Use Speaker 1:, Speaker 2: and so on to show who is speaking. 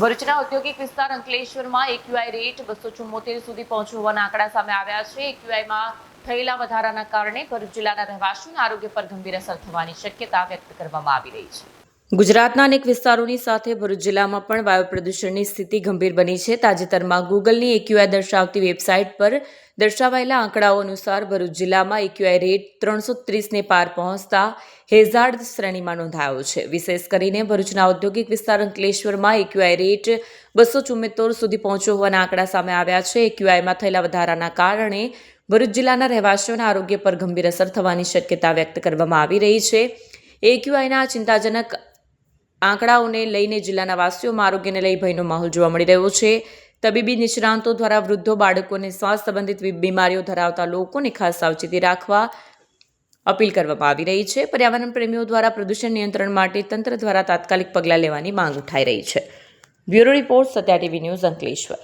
Speaker 1: ભરૂચના ઔદ્યોગિક વિસ્તાર અંકલેશ્વરમાં એક્યુઆઈ રેટ બસો ચુમ્મોતેર સુધી પહોંચ્યો હોવાના આંકડા સામે આવ્યા છે. એક્યુઆઈમાં થયેલા વધારાના કારણે ભરૂચ જિલ્લાના રહેવાસીઓના આરોગ્ય પર ગંભીર અસર થવાની શક્યતા વ્યક્ત કરવામાં આવી રહી છે. ગુજરાતના અનેક વિસ્તારોની સાથે ભરૂચ જિલ્લામાં પણ વાયુ પ્રદૂષણની સ્થિતિ ગંભીર બની છે. તાજેતરમાં ગૂગલની એક્યુઆઈ દર્શાવતી વેબસાઇટ પર દર્શાવાયેલા આંકડાઓ અનુસાર ભરૂચ જિલ્લામાં એક્યુઆઈ રેટ ત્રણસો ત્રીસને પાર પહોંચતા હેઝાર્ડ શ્રેણીમાં નોંધાયો છે. વિશેષ કરીને ભરૂચના ઔદ્યોગિક વિસ્તાર અંકલેશ્વરમાં એક્યુઆઈ રેટ બસો ચુમ્મોતેર સુધી પહોંચ્યો હોવાના આંકડા સામે આવ્યા છે. એક્યુઆઈમાં થયેલા વધારાના કારણે ભરૂચ જિલ્લાના રહેવાસીઓના આરોગ્ય પર ગંભીર અસર થવાની શક્યતા વ્યક્ત કરવામાં આવી રહી છે. એક્યુઆઈના ચિંતાજનક આંકડાઓને લઈને જિલ્લાના વાસીઓમાં આરોગ્યને લઈ ભયનો માહોલ જોવા મળી રહ્યો છે. તબીબી નિષ્ણાંતો દ્વારા વૃદ્ધો, બાળકોને શ્વાસ સંબંધિત બીમારીઓ ધરાવતા લોકોને ખાસ સાવચેતી રાખવા અપીલ કરવામાં આવી રહી છે. પર્યાવરણ પ્રેમીઓ દ્વારા પ્રદૂષણ નિયંત્રણ માટે તંત્ર દ્વારા તાત્કાલિક પગલાં લેવાની માંગ ઉઠાઈ રહી છે. Bureau report Satya TV news Ankleshwar.